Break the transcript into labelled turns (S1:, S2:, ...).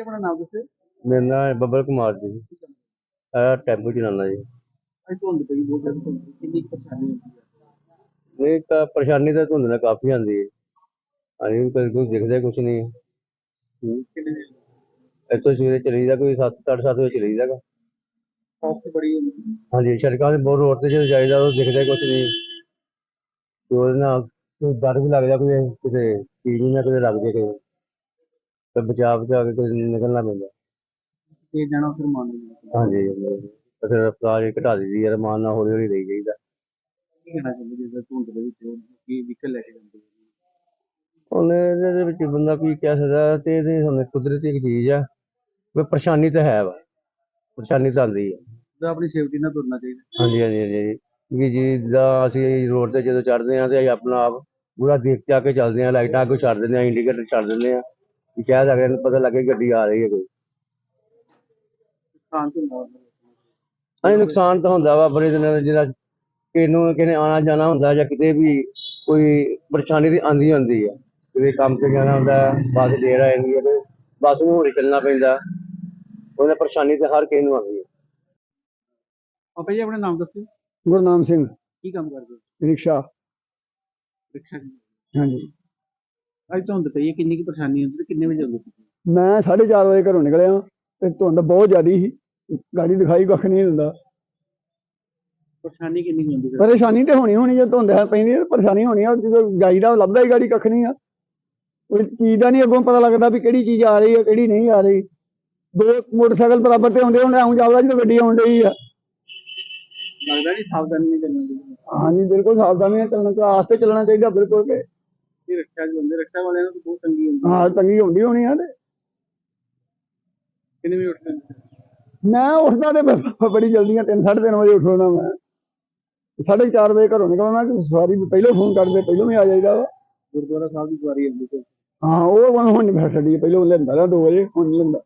S1: ਕੀ ਆਪਣਾ ਨਾਮ ਦੱਸੋ
S2: ਮੇਰਾ ਨਾਮ ਹੈ ਬੱਬਲ ਕੁਮਾਰ ਜੀ। ਇਹ ਟੈਂਪੂ ਚਲਾਉਂਦਾ ਜੀ।
S1: ਅੱਜ ਧੁੰਦ ਪਈ ਬਹੁਤ ਜ਼ਿਆਦਾ ਧੁੰਦ ਪਈ। ਕਿੰਨੀ ਕੁ ਪਰੇਸ਼ਾਨੀ ਹੁੰਦੀ ਹੈ?
S2: ਨਹੀਂ ਤਾਂ ਪਰੇਸ਼ਾਨੀ ਤਾਂ ਧੁੰਦ ਨਾਲ ਕਾਫੀ ਆਉਂਦੀ ਹੈ। ਅਸੀਂ ਵੀ ਕਦੇ ਕੁਝ ਦਿਖਦਾ ਕੁਝ ਨਹੀਂ।
S1: ਕਿੰਨੇ ਦਿਨ?
S2: ਇੱਥੋਂ ਸਵੇਰੇ ਚਲੀ ਜਾ ਕੋਈ 7 7:30 ਵਜੇ ਚਲੀ ਜਾਗਾ
S1: ਔਖ ਤੇ ਬੜੀ ਹੁੰਦੀ ਹੈ।
S2: ਹਾਂਜੀ ਸੜਕਾਂ ਦੇ ਬਹੁਤ ਰੋਡ ਤੇ ਜਦੋਂ ਜਾਈਦਾ ਉਹ ਦਿਖਦਾ ਕੁਝ ਨਹੀਂ। ਤੇ ਉਹਦੇ ਨਾਲ ਕੋਈ ਡਰ ਵੀ ਲੱਗਦਾ ਕੋਈ ਕਿਤੇ ਚੀਜ਼ ਨਾ ਕਿਤੇ ਲੱਗ ਜੇ ਕੋਈ। ਤੇ ਬਚਾਅ ਬਚਾ ਕੇ ਕੋਈ ਨਿਕਲਣਾ ਪੈਂਦਾ।
S1: ਤੇ ਜਾਣਾ ਫਿਰ ਮੰਨ ਲੈਣਾ
S2: ਹਾਂਜੀ ਫਿਰ ਰਫਤਾਰ ਹੀ ਘਟਾ ਦਿੱਤੀ ਯਾਰ ਮਾਨ ਨਾਲ ਹੌਲੀ ਹੌਲੀ ਰਹੀ ਜਾਈਦਾ
S1: ਕੀ ਕਹਿਣਾ ਚਾਹੁੰਦੇ ਜੇ ਧੁੰਦ ਦੇ ਵਿੱਚ ਕੀ ਵਹੀਕਲ ਲੈ ਕੇ ਜਾਂਦੇ ਹੋ?
S2: ਉਹਨੇ ਇਹਦੇ ਵਿੱਚ ਬੰਦਾ ਕੀ ਕਹਿ ਸਕਦਾ ਤੇ ਇਹਦੇ ਹੁਣ ਕੁਦਰਤੀ ਇੱਕ ਚੀਜ਼ ਆ ਵੀ ਪਰੇਸ਼ਾਨੀ ਤਾਂ ਹੈ ਵਾ। ਪਰੇਸ਼ਾਨੀ ਤਾਂ ਆਉਂਦੀ ਹੈ
S1: ਤਾਂ ਆਪਣੀ ਸੇਫਟੀ ਨਾਲ ਤੁਰਨਾ ਚਾਹੀਦਾ।
S2: ਹਾਂਜੀ ਹਾਂਜੀ ਹਾਂਜੀ ਵੀ ਜਿੱਦਾਂ ਅਸੀਂ ਰੋਡ ਤੇ ਜਦੋਂ ਚੜ੍ਹਦੇ ਹਾਂ ਤੇ ਅਸੀਂ ਆਪਣਾ ਆਪ ਪੂਰਾ ਦੇਖ ਕੇ ਆ ਕੇ ਚੱਲਦੇ ਹਾਂ ਲਾਈਟਾਂ ਅੱਗੋਂ ਛੱਡ ਦਿੰਦੇ ਹਾਂ ਇੰਡੀਕੇਟਰ ਛੱਡ ਦਿੰਦੇ ਹਾਂ। ਕਿ ਸ਼ਾਇਦ ਅਗਲੇ ਨੂੰ ਪਤਾ ਲੱਗੇ ਗੱਡੀ ਆ ਰਹੀ ਹੈ ਕੋਈ।
S1: ਖਾਣ ਤੋਂ
S2: ਹਾਂ ਨੁਕਸਾਨ ਤਾਂ ਹੁੰਦਾ ਵਾ ਬੜੇ ਦਿਨਾਂ ਦਾ ਜਿਹੜਾ ਕਿਸੇ ਨੂੰ ਕਿਨੇ ਆਣਾ ਜਾਣਾ ਹੁੰਦਾ ਜਾਂ ਕਿਤੇ ਵੀ ਕੋਈ ਪਰੇਸ਼ਾਨੀ ਦੀ ਆਂਦੀ ਹੁੰਦੀ ਹੈ ਜਿਵੇਂ ਕੰਮ ਤੇ ਜਾਣਾ ਹੁੰਦਾ ਬੱਸ ਦੇਰ ਆ ਜਾਂਦੀ ਹੈ ਤੇ ਬੱਸ ਨੂੰ ਹੋਰੀ ਚੱਲਣਾ ਪੈਂਦਾ। ਉਹਨੇ ਪਰੇਸ਼ਾਨੀ ਤੇ ਹਰ ਕਿਸੇ ਨੂੰ ਆਉਂਦੀ ਹੈ
S1: ਪਾਪਾ ਜੀ ਆਪਣਾ ਨਾਮ ਦੱਸੋ
S3: ਗੁਰਨਾਮ ਸਿੰਘ।
S1: ਕੀ ਕੰਮ ਕਰਦੇ ਹੋ?
S3: ਰਿਕਸ਼ਾ।
S1: ਰਿਕਸ਼ਾ
S3: ਹਾਂਜੀ।
S1: ਅੱਜ ਧੁੰਦ ਪਈ ਹੈ ਕਿੰਨੀ ਕੁ ਪਰੇਸ਼ਾਨੀ ਹੁੰਦੀ ਤੇ ਕਿੰਨੇ ਵਜੇ ਆਉਂਦੇ ਤੁਸੀਂ?
S3: ਮੈਂ 4:30 ਵਜੇ ਘਰੋਂ ਨਿਕਲਿਆ ਤੇ ਧੁੰਦ ਬਹੁਤ ਜ਼ਿਆਦੀ ਸੀ। ਗਾੜੀ ਦਿਖਾਈ ਕੱਖ ਨਹੀਂ ਹੁੰਦਾ
S1: ਪਰੇਸ਼ਾਨੀ ਕਿੰਨੀ ਕੁ ਹੁੰਦੀ ਫਿਰ?
S3: ਪਰੇਸ਼ਾਨੀ ਤੇ ਹੋਣੀ ਹੋਣੀ ਜੇ ਧੁੰਦ ਹੈ ਪੈਂਦੀ ਹੈ ਪਰੇਸ਼ਾਨੀ ਹੋਣੀ ਆ ਜਦੋਂ ਜਾਈਦਾ ਲੱਭਦਾ ਹੀ ਗਾੜੀ ਕੱਖ ਨਹੀਂ ਆ। ਕੋਈ ਚੀਜ਼ ਦਾ ਨਹੀਂ ਅੱਗੋਂ ਪਤਾ ਲੱਗਦਾ ਵੀ ਕਿਹੜੀ ਚੀਜ਼ ਆ ਰਹੀ ਹੈ ਕਿਹੜੀ ਨਹੀਂ ਆ ਰਹੀ। ਦੋ ਮੋਟਰਸਾਈਕਲ ਬਰਾਬਰ ਤੇ ਹੁੰਦੇ ਹੁਣ ਆਉਂ ਜਾਵਦਾ ਜਦੋਂ ਗੱਡੀ ਆਉਣ ਡਈ ਆ।
S1: ਲੱਗਦਾ ਨਹੀਂ ਸਾਵਧਾਨੀ ਨਹੀਂ ਕਰਨੀ
S3: ਹਾਂਜੀ ਬਿਲਕੁਲ ਸਾਵਧਾਨੀ ਨਾਲ ਚੱਲਣਾ ਚਾਹੀਦਾ ਆਸਤੇ ਚੱਲਣਾ ਚਾਹੀਦਾ ਬਿਲਕੁਲ ਕਿ
S1: ਇਹ ਰਿਕਸ਼ਾ ਚ ਹੁੰਦੇ ਰਿਕਸ਼ਾ ਵਾਲਿਆਂ ਨੂੰ ਤਾਂ ਬਹੁਤ ਤੰਗੀ ਹੁੰਦੀ। ਹੈ
S3: ਹਾਂ ਤੰਗੀ ਹੁੰਦੀ ਹੋਣੀ ਆ ਤੇ।
S1: ਕਿੰਨੇ ਵਜੇ ਉੱਠਦੇ
S3: ਮੈਂ ਉੱਠਦਾ ਤੇ ਬੜੀ ਜਲਦੀ ਆ 3:30 ਵਜੇ ਉੱਠਣਾ ਮੈਂ। 4:30 ਵਜੇ ਘਰੋਂ ਨਿਕਲਣਾ ਕਿ ਸਵਾਰੀ ਵੀ ਪਹਿਲਾਂ ਫੋਨ ਕਰਦੇ ਪਹਿਲਾਂ ਵੀ ਆ ਜਾਈਦਾ ਵਾ।
S1: ਗੁਰਦੁਆਰਾ ਸਾਹਿਬ ਦੀ ਸਵਾਰੀ ਆਉਂਦੀ ਤੇ
S3: ਹਾਂ ਉਹ ਹੁਣ ਹੁਣ ਨਹੀਂ ਛੱਡੀ ਪਹਿਲਾਂ ਲੈਂਦਾ ਰਿਹਾ 2 ਵਜੇ ਹੁਣ ਨੀ ਲੈਂਦਾ।